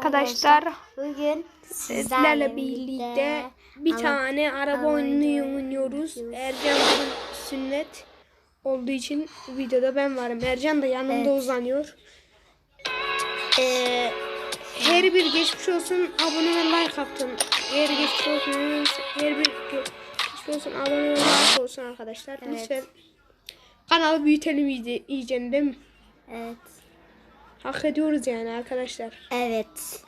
arkadaşlar Bugün sizlerle birlikte bir tane araba video oynuyoruz. Ercan sünnet olduğu için videoda ben varım. Ercan da yanımda Evet. uzanıyor. Ee, her bir geçmiş olsun abone ve like atın. Her geçmiş olsun her bir geçmiş olsun abone ve like olsun arkadaşlar. Evet. Lütfen kanalı büyütelim iyice, iyice değil mi? Evet. Hak ediyoruz yani arkadaşlar. Evet.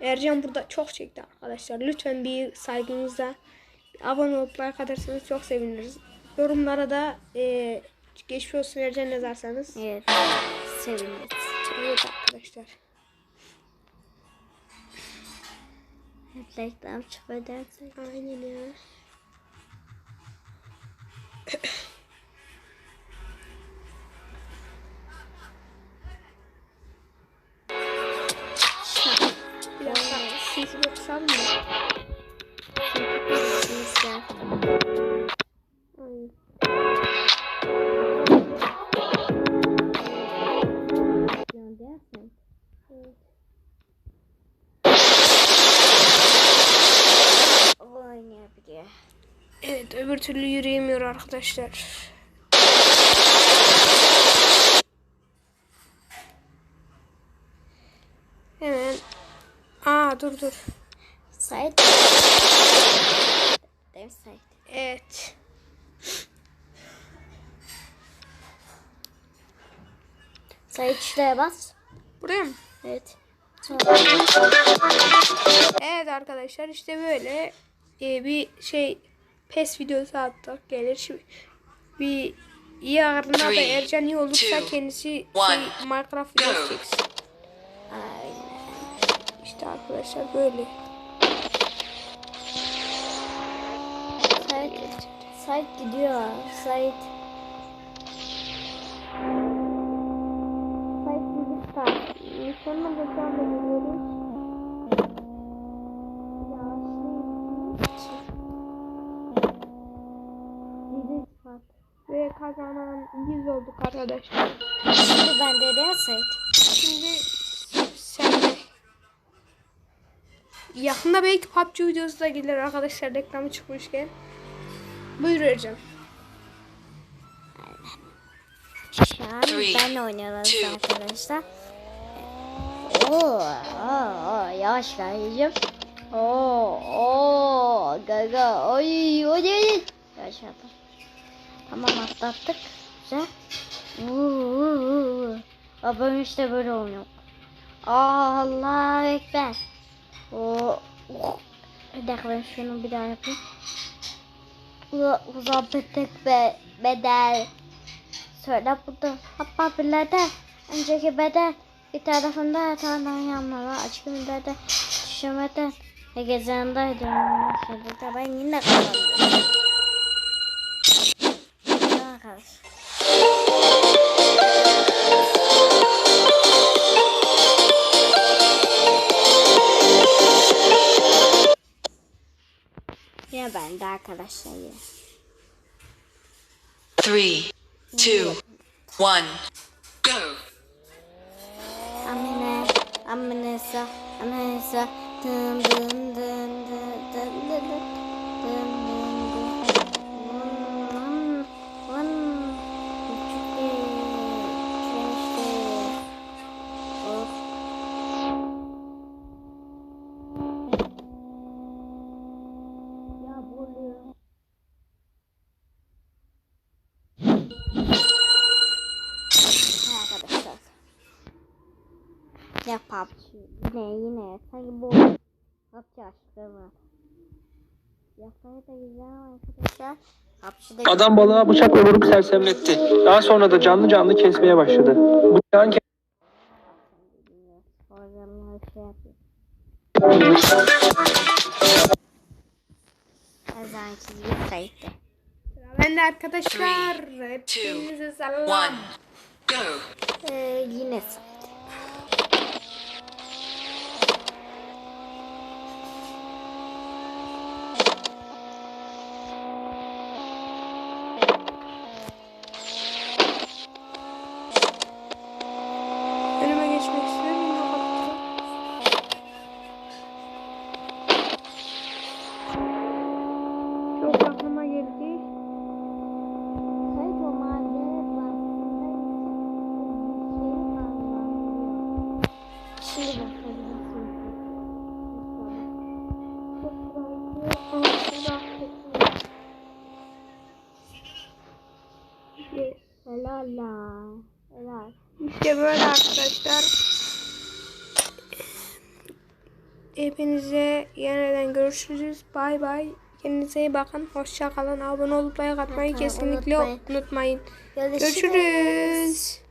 Ercan burada çok çekti arkadaşlar. Lütfen bir saygınızla abone olup like atarsanız çok seviniriz. Yorumlara da e, geçmiş olsun Ercan yazarsanız. Evet. Seviniriz. Evet arkadaşlar. Reklam çıkıyor. Aynen ya. açsam mı? Evet öbür türlü yürüyemiyor arkadaşlar. Hemen. Aa dur dur. Sait. Değil mi Sait? Evet. Sait şuraya bas. Buraya mı? Evet. Evet arkadaşlar işte böyle e, bir şey pes videosu attık gelir. Şimdi bir yarına da Ercan iyi olursa kendisi şey, Minecraft videosu çeksin. Aynen. İşte arkadaşlar böyle. Sait. Sait gidiyor. Sait. Sait bizi tak. Sonra da şu anda gidiyoruz. Ve kazanan biz olduk arkadaşlar. Şimdi ben de Sait. Şimdi sen de. Yakında belki PUBG videosu da gelir arkadaşlar reklamı çıkmışken. Buyur Ercan. Şu an Three, ben oynuyoruz arkadaşlar. Oo, oo, oo, yavaş kayacağım. Oo, oo, gaga, oy, oy, oy. Yavaş yapalım. Tamam atlattık. Güzel. Vuu. Babam işte böyle oynuyor. Allah ekber. Oo, oh. Bir dakika ben şunu bir daha yapayım. Uzattık be, bedel. Söyle burada Hatta birader önceki beden bir tarafında yatağından yanmalı açık bir de düşemeden ve gezenindeydim. Şurada ben yine kazandım. Three, two, one, 3, 2, 1, go. Amine, dım dım dım dım dım dım dım dım dım Ya PUBG. Yine yine. Sanki bu PUBG aşkı var. Yapmaya da güzel ama arkadaşlar. Adam balığa bıçakla vurup sersemletti. Daha sonra da canlı canlı kesmeye başladı. Bıçağın ke- kayıttı. Ben de arkadaşlar. Hepinize selam. Ee, yine saydı. La la. Helal. İşte böyle arkadaşlar. Hepinize yeniden görüşürüz. Bay bay. Kendinize iyi bakın. Hoşça kalın. Abone olup like atmayı Unutmayın. kesinlikle unutmayın. Görüşürüz.